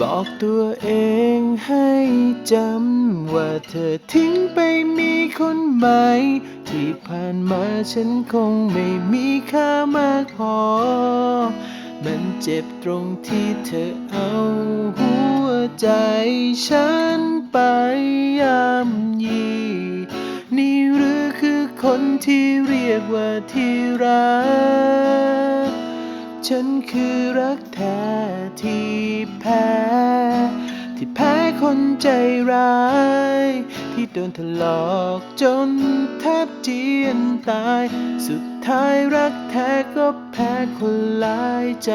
บอกตัวเองให้จำว่าเธอทิ้งไปมีคนใหม่ ที่ผ่านมาฉันคงไม่มีค่ามากพอ มันเจ็บตรงที่เธอเอาหัวใจฉันไปยำยีนี่หรือคือคนที่เรียกว่าที่รัก ฉันคือรักแท้ที่แพ้ ที่แพ้คนใจร้าย ที่โดนถลอกจนแทบเจียนตาย สุดท้ายรักแท้ก็แพ้คนหลายใจ